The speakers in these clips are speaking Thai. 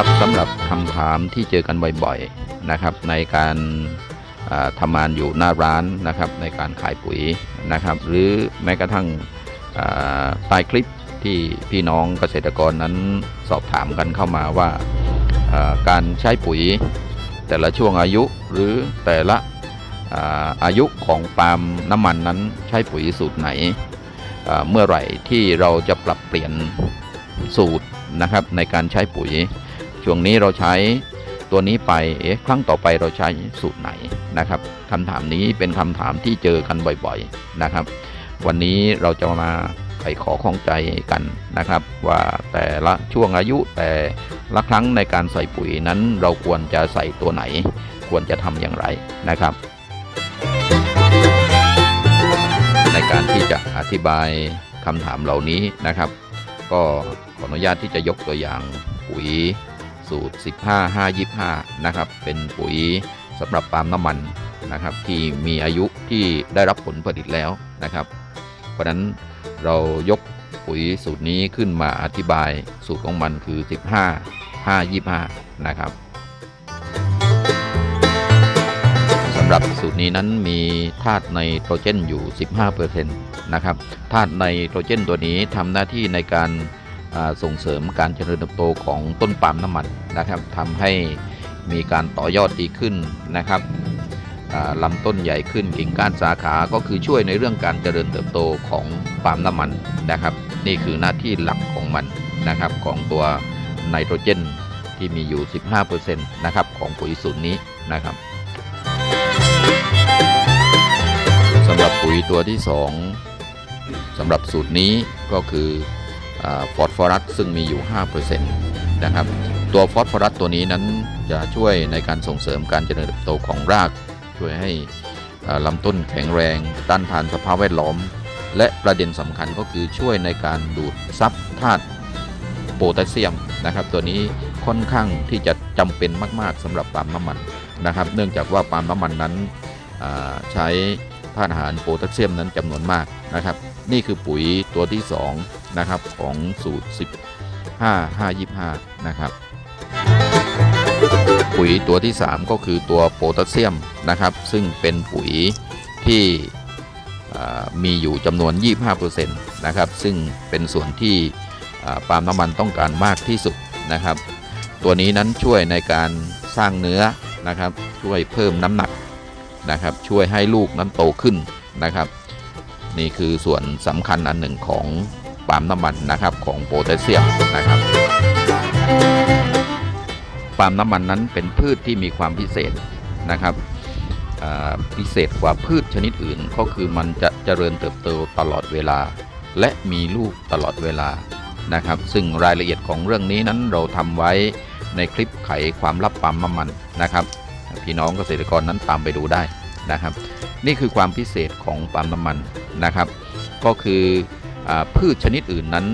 ครับสำหรับคำถามที่เจอกันบ่อยๆนะครับ ในการทำงานอยู่หน้าร้านนะครับในการขายปุ๋ยนะครับ หรือแม้กระทั่งใต้คลิปที่พี่น้องเกษตรกรนั้นสอบถามกันเข้ามาว่าการใช้ปุ๋ยแต่ละช่วงอายุหรือแต่ละอายุของปาล์มน้ำมันนั้นใช้ปุ๋ยสูตรไหน เมื่อไหร่ที่เราจะปรับเปลี่ยนสูตรนะครับในการใช้ปุ๋ย ช่วงนี้เราใช้ตัวนี้ไปเอ๊ะครั้งต่อไปเราใช้สูตรไหนนะครับคำถามนี้เป็นคำถามที่เจอกันบ่อยๆนะครับ วันนี้เราจะมาไขขอข้องใจกันนะครับ ว่าแต่ละช่วงอายุแต่ละครั้งในการใส่ปุ๋ยนั้นเราควรจะใส่ตัวไหน ควรจะทำอย่างไรนะครับ ในการที่จะอธิบายคำถามเหล่านี้นะครับ ก็ขออนุญาตที่จะยกตัวอย่างปุ๋ย สูตร 15 5 25 นะครับ เป็นปุ๋ยสำหรับปาล์มน้ำมันนะครับ ที่มีอายุที่ได้รับผลผลิตแล้วนะครับ เพราะนั้นเรายกปุ๋ยสูตรนี้ขึ้นมาอธิบายสูตรของมันคือ 15 5 25 นะครับสำหรับสูตรนี้นั้นมีธาตุไนโตรเจนอยู่ 15%นะครับธาตุไนโตรเจนตัวนี้ทำหน้าที่ในการ ส่งเสริมการเจริญเติบโตของต้นปาล์มน้ำมันนะครับทำให้มีการต่อยอดดีขึ้นนะครับลำต้นใหญ่ขึ้นกิ่งก้านสาขาก็คือช่วยในเรื่องการเจริญเติบโตของปาล์มน้ำมันนะครับ นี่คือหน้าที่หลักของมันนะครับของตัวไนโตรเจนที่มีอยู่ 15%นะครับของปุ๋ยสูตรนี้นะครับสำหรับปุ๋ยตัวที่ 2สำหรับสูตรนี้ก็คือ ฟอสฟอรัสซึ่งมีอยู่ 5%นะครับตัวฟอสฟอรัสตัวนี้นั้นจะช่วยในการส่งเสริมการเจริญเติบโตของราก ช่วยให้ลำต้นแข็งแรง ต้านทานสภาพแวดล้อม และประเด็นสำคัญก็คือช่วยในการดูดซับธาตุโพแทสเซียมนะครับ ตัวนี้ค่อนข้างที่จะจำเป็นมาก ๆสำหรับปาล์มน้ำมันนะครับ เนื่องจากว่าปาล์มน้ำมันนั้นใช้ธาตุอาหารโพแทสเซียมนั้นจำนวนมากนะครับ นี่คือปุ๋ยตัวที่ 2 นะครับของสูตร 15 5 25 นะครับ ปุ๋ยตัวที่ 3 ก็คือตัวโพแทสเซียมนะครับ ซึ่งเป็นปุ๋ยที่มีอยู่จำนวน 25%นะครับ ซึ่งเป็นส่วนที่ปาล์มน้ำมันต้องการมากที่สุดนะครับ ตัวนี้นั้นช่วยในการสร้างเนื้อนะครับ ช่วยเพิ่มน้ำหนักนะครับ ช่วยให้ลูกนั้นโตขึ้นนะครับ นี่คือส่วนสำคัญอันหนึ่งของ ปาล์มน้ำมันนะครับของโพแทสเซียมนะครับปาล์มน้ำมันนั้นเป็นพืชที่มีความพิเศษนะครับพิเศษกว่าพืชชนิดอื่นก็คือมันจะเจริญเติบโตตลอดเวลา และมีลูกตลอดเวลานะครับ ซึ่งรายละเอียดของเรื่องนี้นั้นเราทำไว้ในคลิปไขความลับปาล์มน้ำมันนะครับ พี่น้องเกษตรกรนั้นตามไปดูได้นะครับ นี่คือความพิเศษของปาล์มน้ำมันนะครับ ก็คือ พืชชนิดอื่นนั้น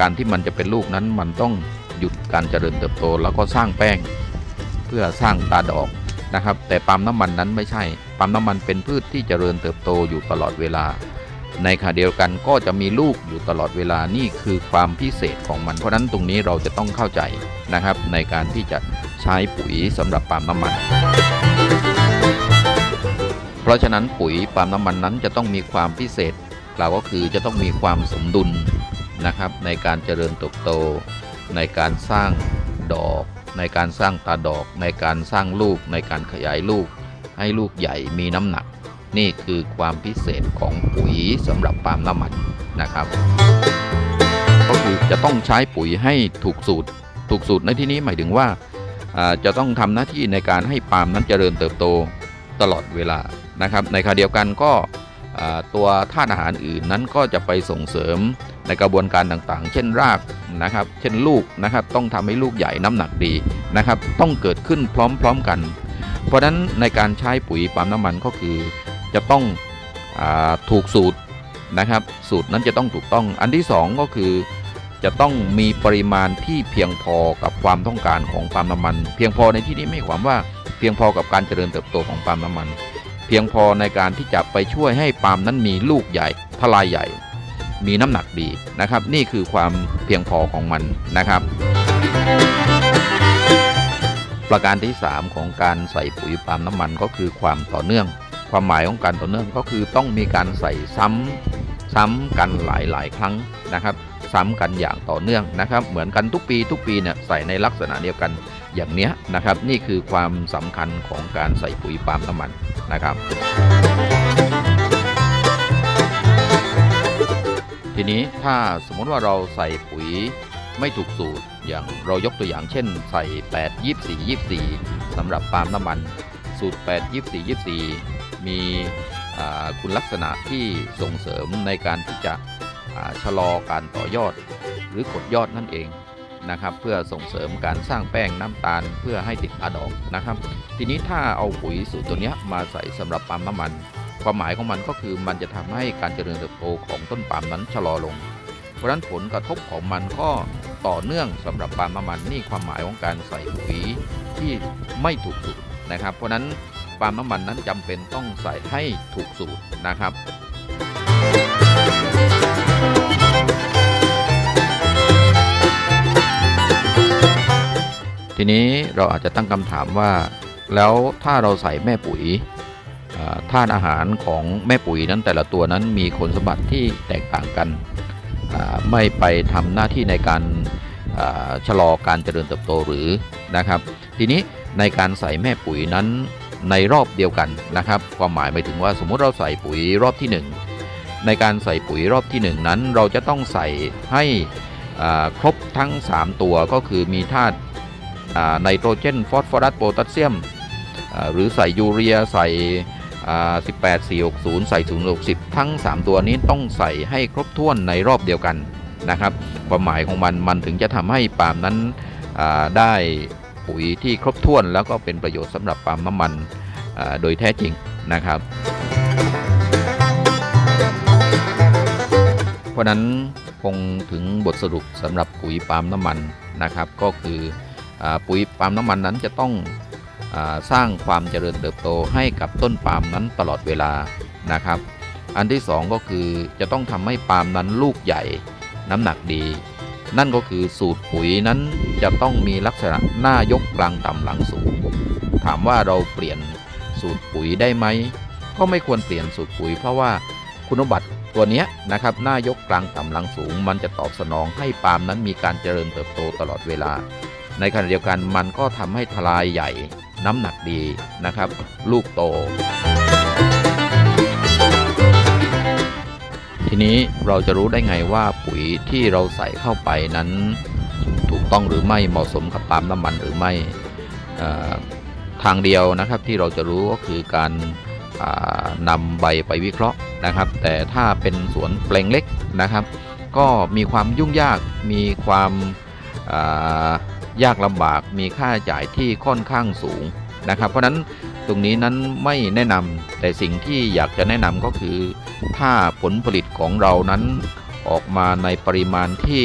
การที่มันจะเป็นลูกนั้นมันต้องหยุดการเจริญเติบโต แล้วก็สร้างแป้ง เพื่อสร้างตาดอกนะครับ แต่ปาล์มน้ำมันนั้นไม่ใช่ปาล์มน้ำมันเป็นพืชที่เจริญเติบโตอยู่ตลอดเวลา ในขณะเดียวกันก็จะมีลูกอยู่ตลอดเวลานี่คือความพิเศษของมัน เพราะฉะนั้นตรงนี้เราจะต้องเข้าใจนะครับ ในการที่จะใช้ปุ๋ยสำหรับปาล์มน้ำมันเพราะฉะนั้นปุ๋ยปาล์มน้ำมันนั้นจะต้องมีความพิเศษ ล่าวก็คือจะต้องมีความสมดุลนะครับในการเจริญเติบโต ในการสร้างดอก ในการสร้างตาดอก ในการสร้างลูก ในการขยายลูก ให้ลูกใหญ่มีน้ำหนัก นี่คือความพิเศษของปุ๋ยสำหรับปาล์มน้ำมันนะครับ ก็คือจะต้องใช้ปุ๋ยให้ถูกสูตร ถูกสูตรในที่นี้หมายถึงว่าจะต้องทำหน้าที่ในการให้ปาล์มนั้นเจริญเติบโตตลอดเวลานะครับ ในขณะเดียวกันก็ ตัวธาตุอาหารอื่นนั้นก็จะไปส่งเสริมในกระบวนการต่างๆ เช่นรากนะครับ เช่นลูกนะครับ ต้องทำให้ลูกใหญ่น้ำหนักดีนะครับ ต้องเกิดขึ้นพร้อมๆกัน เพราะฉะนั้นในการใช้ปุ๋ยปาล์มน้ำมันก็คือ จะต้องอถูกสูตรนะครับ สูตรนั้นจะต้องถูกต้อง อันที่สองก็คือจะต้องมีปริมาณที่เพียงพอกับความต้องการของปาล์มน้ำมัน เพียงพอในที่นี้ไม่ความว่าเพียงพอกับการเจริญเติบโตของปาล์มน้ำมัน พียงพอในการที่จะไปช่วยให้ปาล์มนั้นมีลูกใหญ่ทลายใหญ่ มีน้ำหนักดีนะครับ นี่คือความเพียงพอของมันนะครับ ประการที่ 3 ของการใส่ปุ๋ยปาล์มน้ำมันก็คือความต่อเนื่อง ความหมายของการต่อเนื่องก็คือต้องมีการใส่ซ้ำซ้ำกันหลาย ๆ ครั้งนะครับ ซ้ำกันอย่างต่อเนื่องนะครับ เหมือนกันทุกปีทุกปีเนี่ยใส่ในลักษณะเดียวกัน อย่างเนี้ยนะครับนี่คือความสำคัญของการใส่ปุ๋ยปาล์มน้ำมันนะครับ ทีนี้ถ้าสมมติว่าเราใส่ปุ๋ยไม่ถูกสูตรอย่างเรายกตัวอย่างเช่น ใส่ 8 24 24สำหรับปาล์มน้ำมัน สูตร 8 24 24 มีอ่าคุณลักษณะที่ส่งเสริมในการที่จะชะลอการต่อยอดหรือกดยอดนั่นเอง นะครับ เพื่อส่งเสริมการสร้างแป้งน้ำตาลเพื่อให้ติดอาดอกนะครับ ทีนี้ถ้าเอาปุ๋ยสูตรตัวนี้มาใส่สำหรับปาล์มน้ำมัน ความหมายของมันก็คือมันจะทำให้การเจริญเติบโตของต้นปาล์มนั้นชะลอลง เพราะฉะนั้นผลกระทบของมันก็ต่อเนื่องสำหรับปาล์มน้ำมันนี่ความหมายของการใส่ปุ๋ยที่ไม่ถูกสูตรนะครับ เพราะนั้นปาล์มน้ำมันนั้นจำเป็นต้องใส่ให้ถูกสูตรนะครับ ทีนี้เราอาจจะตั้งคำถามว่า แล้วถ้าเราใส่แม่ปุ๋ยอ่าธาตุอาหารของแม่ปุ๋ยนั้นแต่ละตัวนั้นมีคุณสมบัติที่แตกต่างกัน ไม่ไปทำหน้าที่ในการชะลอการเจริญเติบโตหรือนะครับ ทีนี้ในการใส่แม่ปุ๋ยนั้นในรอบเดียวกันนะครับ ความหมายหมายถึงว่าสมมุติเราใส่ปุ๋ยรอบที่หนึ่งในการใส่ปุ๋ยรอบที่หนึ่งนั้น เราจะต้องใส่ให้ครบทั้ง 3 ตัวก็คือมีธาตุ ไนโตรเจนฟอสฟอรัสโพแทสเซียม หรือใส่ยูเรียใส่18 460 ใส่060 ทั้ง 3 ตัวนี้ต้องใส่ให้ครบถ้วนในรอบเดียวกันนะครับความหมายของมันมันถึงจะทำให้ปาล์มนั้นได้ปุ๋ยที่ครบถ้วนแล้วก็เป็นประโยชน์สำหรับปาล์มน้ำมันโดยแท้จริงนะครับ เพราะนั้นคงถึงบทสรุปสำหรับปุ๋ยปาล์มน้ำมันนะครับ ก็คือ ปุ๋ยปาล์มน้ำมันนั้นจะต้องอสร้างความเจริญเติบโตให้กับต้นปาล์มนั้นตลอดเวลานะครับ อันที่สองก็คือจะต้องทำให้ปาล์มนั้นลูกใหญ่น้ำหนักดี นั่นก็คือสูตรปุ๋ยนั้นจะต้องมีลักษณะหน้ายกกลางต่ำหลังสูง ถามว่าเราเปลี่ยนสูตรปุ๋ยได้ไหมก็ไม่ควรเปลี่ยนสูตรปุ๋ย เพราะว่าคุณสมบัติตัวนี้นะครับหน้ายกกลางต่ำหลังสูง มันจะตอบสนองให้ปาล์มนั้นมีการเจริญเติบโตตลอดเวลา ในขณะเดียวกันมันก็ทำให้ทลายใหญ่น้ำหนักดีนะครับ ลูกโต ทีนี้เราจะรู้ได้ไงว่าปุ๋ยที่เราใส่เข้าไปนั้น ถูกต้องหรือไม่เหมาะสมกับปาล์มน้ำมันหรือไม่ทางเดียวนะครับที่เราจะรู้ก็คือการอ่านำใบไปวิเคราะห์นะครับ แต่ถ้าเป็นสวนแปลงเล็กนะครับ ก็มีความยุ่งยากมีความา ยากลำบากมีค่าใช้จ่ายที่ค่อนข้างสูงนะครับ เพราะฉะนั้นตรงนี้นั้นไม่แนะนำแต่สิ่งที่อยากจะแนะนำก็คือ ถ้าผลผลิตของเรานั้นออกมาในปริมาณที่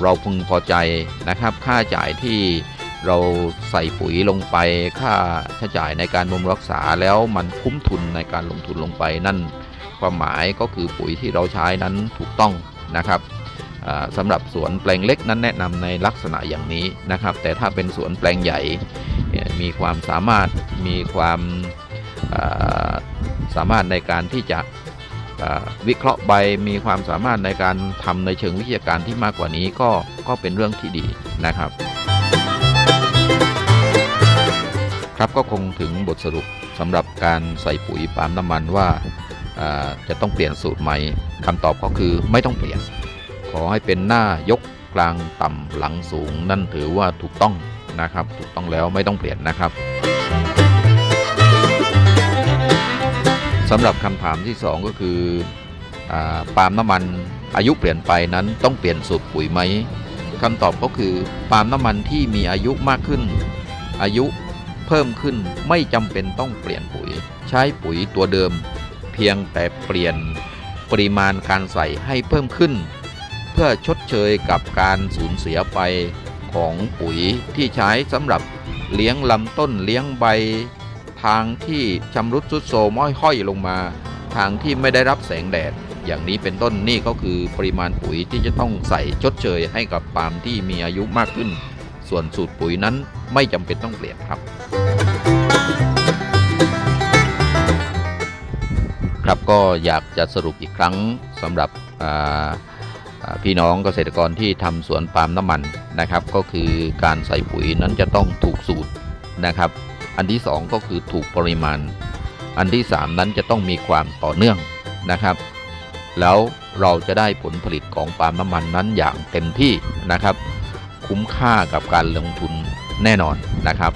เราพึงพอใจนะครับ ค่าใช้จ่ายที่เราใส่ปุ๋ยลงไป ค่าใช้จ่ายในการบำรุงรักษาแล้วมันคุ้มทุนในการลงทุนลงไปนั่นความหมายก็คือปุ๋ยที่เราใช้นั้นถูกต้องนะครับ สำหรับสวนแปลงเล็กนั้นแนะนำในลักษณะอย่างนี้นะครับ แต่ถ้าเป็นสวนแปลงใหญ่มีความสามารถมีความสามารถในการที่จะวิเคราะห์ใบมีความสามารถในการทำในเชิงวิทยาการที่มากกว่านี้ก็ก็เป็นเรื่องที่ดีนะครับ ครับก็คงถึงบทสรุปสำหรับการใส่ปุ๋ยปาล์มน้ำมันว่าอ่าจะต้องเปลี่ยนสูตรไหมคำตอบก็คือไม่ต้องเปลี่ยน ขอให้เป็นหน้ายกกลางต่ำหลังสูง นั่นถือว่าถูกต้องนะครับ ถูกต้องแล้วไม่ต้องเปลี่ยนนะครับสำหรับคำถามที่สองก็คืออปาล์มน้ำมันอายุเปลี่ยนไปนั้นต้องเปลี่ยนสูตรปุ๋ยไหมคำตอบก็คือปาล์มน้ำมันที่มีอายุมากขึ้น อายุเพิ่มขึ้นไม่จำเป็นต้องเปลี่ยนปุ๋ย ใช้ปุ๋ยตัวเดิม เพียงแต่เปลี่ยนปริมาณการใส่ให้เพิ่มขึ้น พื่อชดเชยกับการสูญเสียไปของปุ๋ยที่ใช้สำหรับเลี้ยงลำต้นเลี้ยงใบ ทางที่ชำรุดทรุดโทรมห้อยลงมา ทางที่ไม่ได้รับแสงแดด อย่างนี้เป็นต้นนี่ก็คือปริมาณปุ๋ยที่จะต้องใส่ชดเชยให้กับปาล์มที่มีอายุมากขึ้น ส่วนสูตรปุ๋ยนั้นไม่จำเป็นต้องเปลี่ยนครับ ครับก็อยากจะสรุปอีกครั้งสำหรับ พี่น้องเกษตรกรที่ทำสวนปาล์มน้ำมันนะครับ ก็คือการใส่ปุ๋ยนั้นจะต้องถูกสูตรนะครับ อันที่ 2 ก็คือถูกปริมาณ อันที่ 3 นั้นจะต้องมีความต่อเนื่องนะครับ แล้วเราจะได้ผลผลิตของปาล์มน้ำมันนั้นอย่างเต็มที่นะครับ คุ้มค่ากับการลงทุนแน่นอนนะครับ